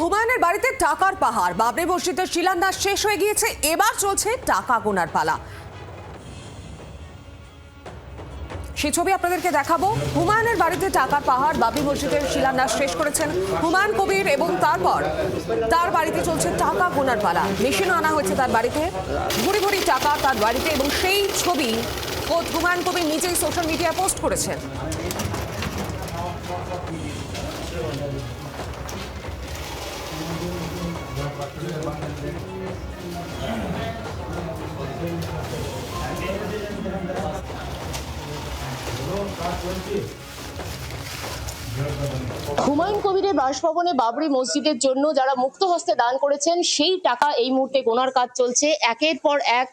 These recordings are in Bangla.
হুমায়ুনের বাড়িতে টাকার পাহাড়। বাবরি মসজিদের শিলান্যাস শেষ হয়ে গিয়েছে, এবার চলছে টাকা গোনার পালা। সেই ছবি আপনাদেরকে দেখাবো। হুমায়ুনের বাড়িতে টাকার পাহাড়, বাবরি মসজিদের শিলান্যাস শেষ করেছেন হুমায়ুন কবির এবং তারপর তার বাড়িতে চলছে টাকা গোনার পালা। মেশিনও আনা হয়েছে তার বাড়িতে। ভুরি ভুরি টাকা তার বাড়িতে এবং সেই ছবি হুমায়ুন কবির নিজেই সোশ্যাল মিডিয়ায় পোস্ট করেছেন। হুমায়ুন কবিরের বাসভবনে বাবরি মসজিদের জন্য যারা মুক্ত হস্তে দান করেছেন, সেই টাকা এই মুহূর্তে গোনার কাজ চলছে। একের পর এক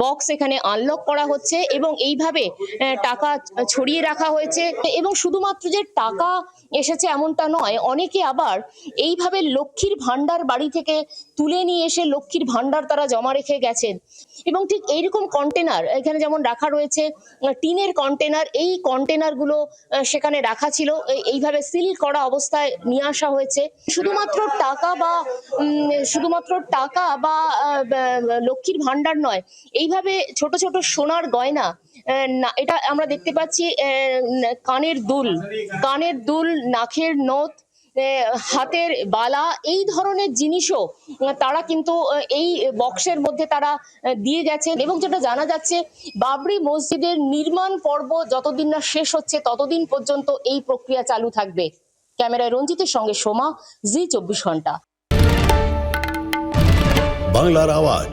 বক্স এখানে আনলক করা হচ্ছে এবং এইভাবে টাকা ছড়িয়ে রাখা হয়েছে এবং শুধুমাত্র যে টাকা এসেছে এমনটা নয়, অনেকে আবার এইভাবে লক্ষ্মীর ভান্ডার বাড়ি থেকে তুলে নিয়ে এসে লক্ষ্মীর ভান্ডার তারা জমা রেখে গেছেন। এবং ঠিক এইরকম কন্টেনার এখানে যেমন রাখা রয়েছে টিনের কন্টেনার এই কন্টেনারগুলো সেখানে রাখা ছিল এইভাবে সিল করা অবস্থায় নিয়ে আসা হয়েছে। শুধুমাত্র টাকা বা শুধুমাত্র টাকা বা লক্ষ্মীর ভান্ডার নয় এইভাবে ছোট ছোট সোনার গয়না এটা আমরা দেখতে পাচ্ছি কানের দুল কানের দুল নাখের নথ হাতের বালা, এই ধরনের জিনিসও তারা কিন্তু এই বক্সের মধ্যে তারা দিয়ে গেছেন এবং যেটা জানা যাচ্ছে, বাবরি মসজিদের নির্মাণ পর্ব যতদিন না শেষ হচ্ছে, ততদিন পর্যন্ত এই প্রক্রিয়া চালু থাকবে। ক্যামেরায় রঞ্জিতের সঙ্গে সোমা, জি চব্বিশ ঘণ্টা। বাংলার আওয়াজ।